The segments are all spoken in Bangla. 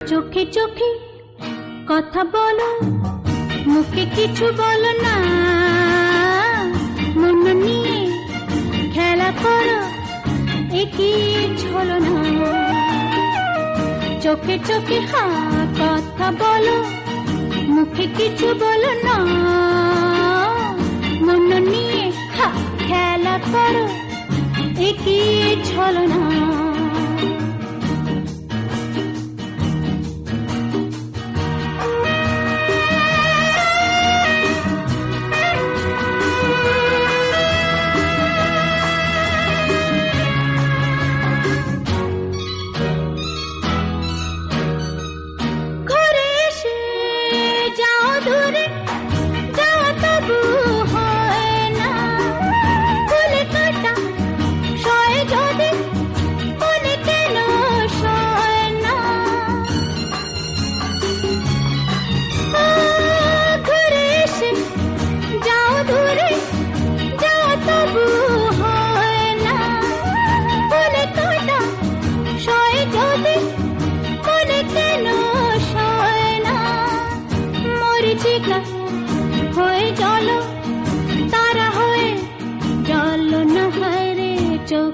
চোখে চোখে কথা বলো, মুখে কিছু বলো না। মন নিয়ে খেলা করো একই ছলো না। চোখে চোখে হা, কথা বলো, মুখে কিছু বলো না।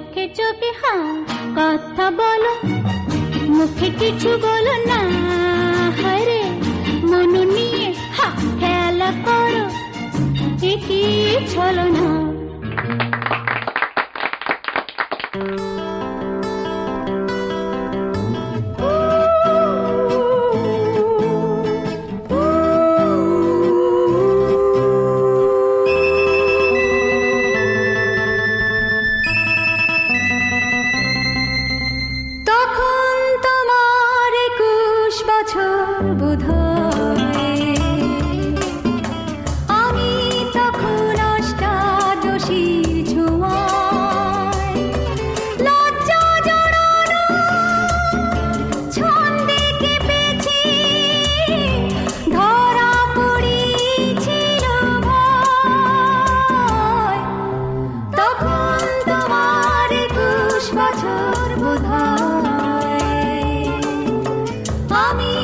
চোখে চোখে হা, কথা বলো। মুখে কিছু বলো না হরে মন নিয়ে হা, খেলা করো। কি ছলো না আমি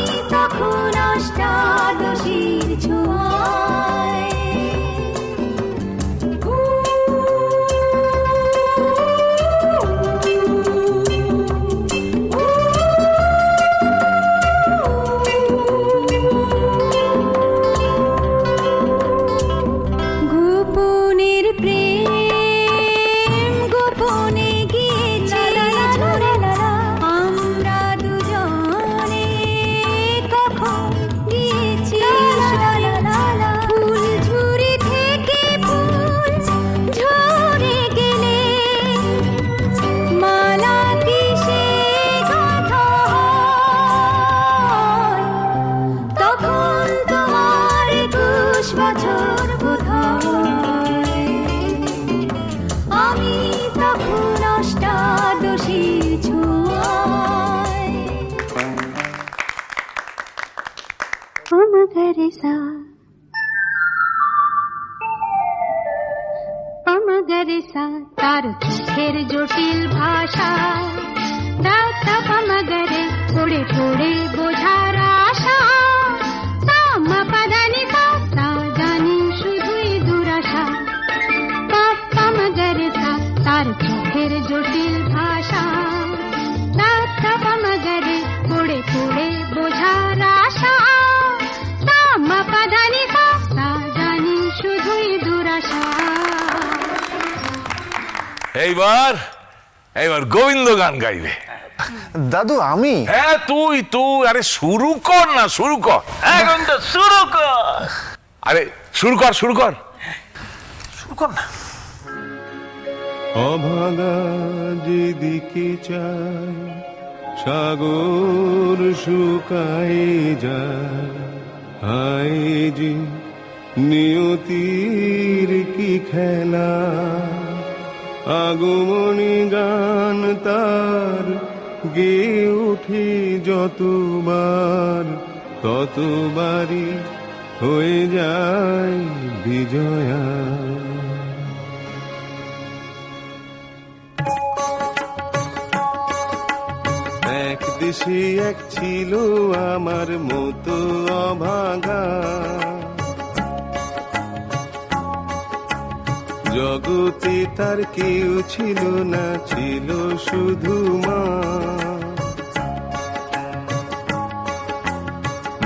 অমগরে সা অমগরে সা তার চোখের জটিল ভাষা দাতা পমগরে পড়ে পড়ে বোঝার আশা। এইবার এইবার গোবিন্দ গান গাইবে। দাদু আমি? হ্যাঁ তুই তুই আরে শুরু কর না শুরু কর। এখন তো শুরু কর। আরে শুরু কর শুরু কর। শুরু কর না। অভাগা যেদিকে চায় সাগর শুকায় যায়। হায় যে নিয়তির কি খেলা। আগমনী গান তার, গে উঠে যতবার। ততবারই হয়ে যায় বিজয়া। একদিন দেশে এক ছিল আমার মতো অভাগা। জগতে তার কেউ ছিল না, ছিল শুধু মা।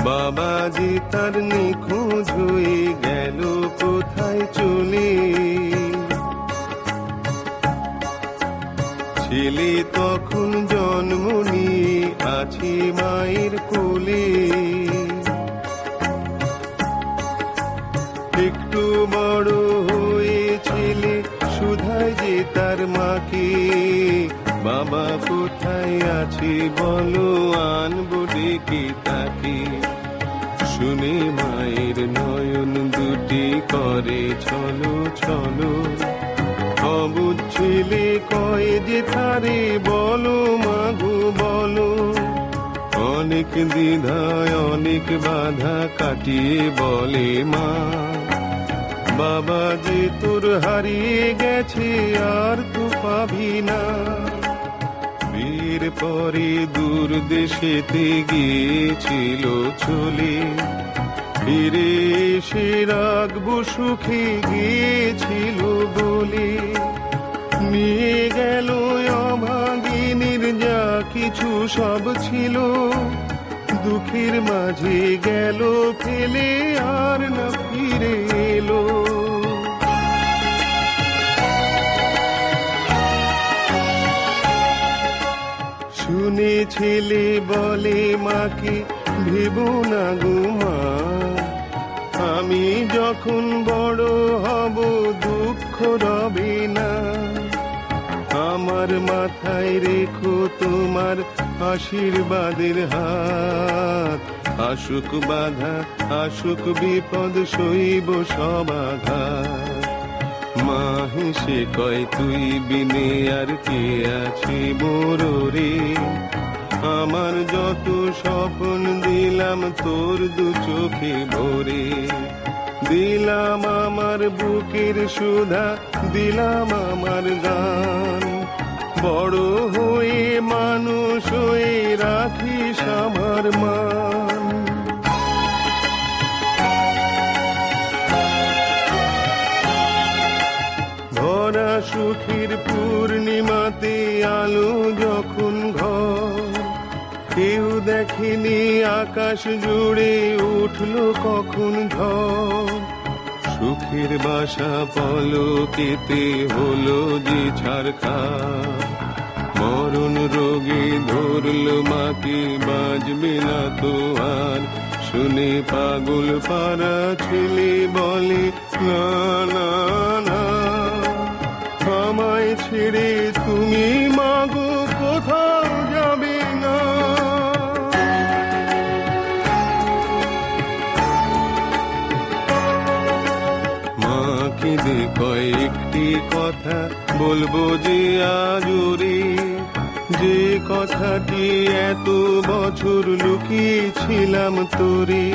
বাবা বাবাজি তার নিখোঁজ হয়ে গেল, কোথায় চলে? ছেলে তখন জন্ম নিয়ে আছে মায়ের কোলে। মাকে বাবা কোথায় আছে বলো, আনব ডেকে তাকে। শুনে মায়ের নয়ন দুটি করে, চলো চলো। অবুধ ছেলে কয় যে থারে, বলো মাগো, বলো। অনেক দ্বিধায় অনেক বাধা কাটিয়ে বলে মা। বাবা যে তোর হারিয়ে গেছে আর তো পাবি না। বীর পরে দূর দেশেতে গিয়েছিল চলে। ফিরে এসে রাখব সুখে গিয়েছিল বলে। নিয়ে গেল অভাগিনীর যা কিছু সব ছিল। দুঃখের মাঝে গেল ফেলে আর না ফিরে এলো। শুনে ছেলে বলে, মাকে ভেব না গো মা, আমি যখন বড় হব দুঃখ রবে না। আমার মাথায় রেখো তোমার আশীর্বাদের হাত। আসুক বাধা, আসুক বিপদ, সইব সবাঘাত মা হেসে কয়, তুই বিনে আর কে আছে রে? আমার যত স্বপ্ন দিলাম, তোর দু চোখে ভরে। দিলাম আমার বুকের সুধা, দিলাম আমার গান বড় হয়ে মানুষ হয়ে রাখিস আমার মান। ভরা সুখের পূর্ণিমাতে আলো যখন ঘর, কেউ দেখেনি আকাশ জুড়ে উঠল কখন ঝড়। সুখের বাসা পলকেতে হলো যে ছাড়খা মরণ রোগে ধরল মাকে, বাজবে না তো আর। শুনে পাগল পাড়া ছেলে বলে, না না না, আমায় ছেড়ে তুমি মাগো কোথাও কথা বলব যে আজরে যে কথাটি এত বছর লুকিয়েছিলাম তোরে।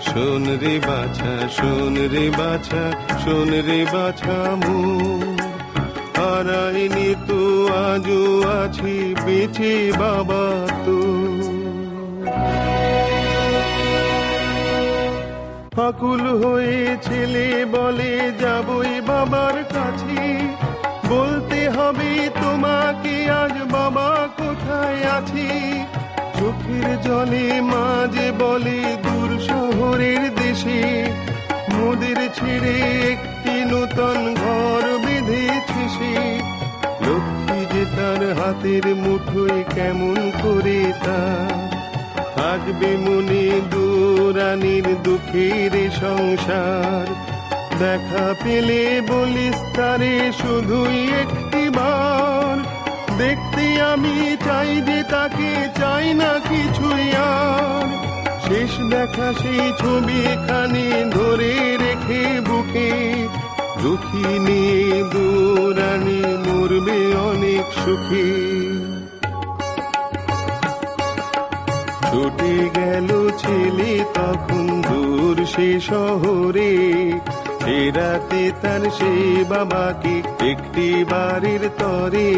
শোন রে বাছা, শোন রে বাছা, শোন রে বাছা মু হারাইনি তো, আজও আছি, বেঁচে বাবা তো। ফাকুল হয়ে ছেলে বলে যাবই বাবার কাছে। বলতে হবে তোমাকে আজ বাবা কোথায় আছে? চোখের জলে মাঝে বলে দূর শহরের দেশে। মোদের ছেড়ে একটি নূতন ঘর বেঁধেছে সে। লক্ষ্মী যে তার হাতের মুঠোয় কেমন করে তা থাকবে মনে দুরানির দুঃখের সংসার। দেখা পেলে বলিস তারে শুধুই একটি বার দেখতে আমি চাই যে তাকে চাই না কিছুই আর। শেষ দেখা সেই ছবি এখানে ধরে রেখে বুকে। দুঃখী নিয়ে দুরানি মরবে অনেক সুখী। ছুটে গেল ছেলে তখন দূর সে শহরে। সে রাতে তার সেই বাবাকে একটি বাড়ির তরে।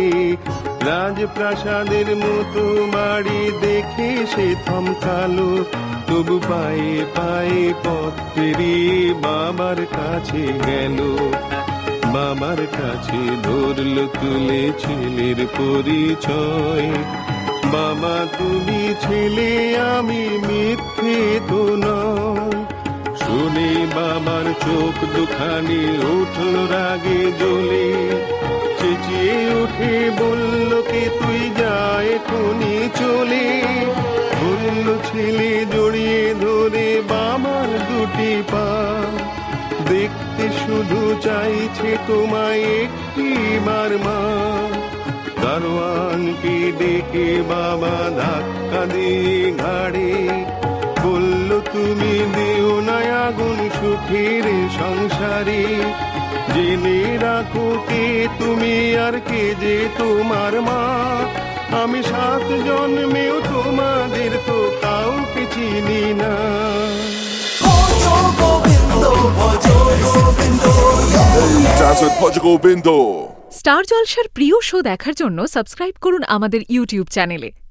রাজপ্রাসাদের মতো বাড়ি দেখে সে থমকালো, তবু পায়ে পায়ে পথ পেরিয়ে বাবার কাছে গেল। বাবার কাছে ধরল তুলে ছেলের পরিচয়। বাবা, তুমি ছেলে, আমি মিথ্যে তো নয় শুনে বাবার চোখ দুখানি উঠল রাগে জ্বলে। চেঁচিয়ে উঠে বলল, কে তুই যায় খুনি চলে। বলল, ছেলে জড়িয়ে ধরে বাবার দুটি পা। দেখতে শুধু চাইছে তোমায় একটি বার মা। দারোয়ানকে ডেকে বাবা ধাক্কা দিয়ে ঘাড়ে বলল তুমি দেও না আগুন সুখের সংসারে। জেনে রাখো কে তুমি আর কে যে তোমার মা। আমি সাত জন্মেও তোমাদের তো কাউকে চিনি না। স্টার জলসার প্রিয় শো দেখার জন্য সাবস্ক্রাইব করুন আমাদের ইউটিউব চ্যানেলে।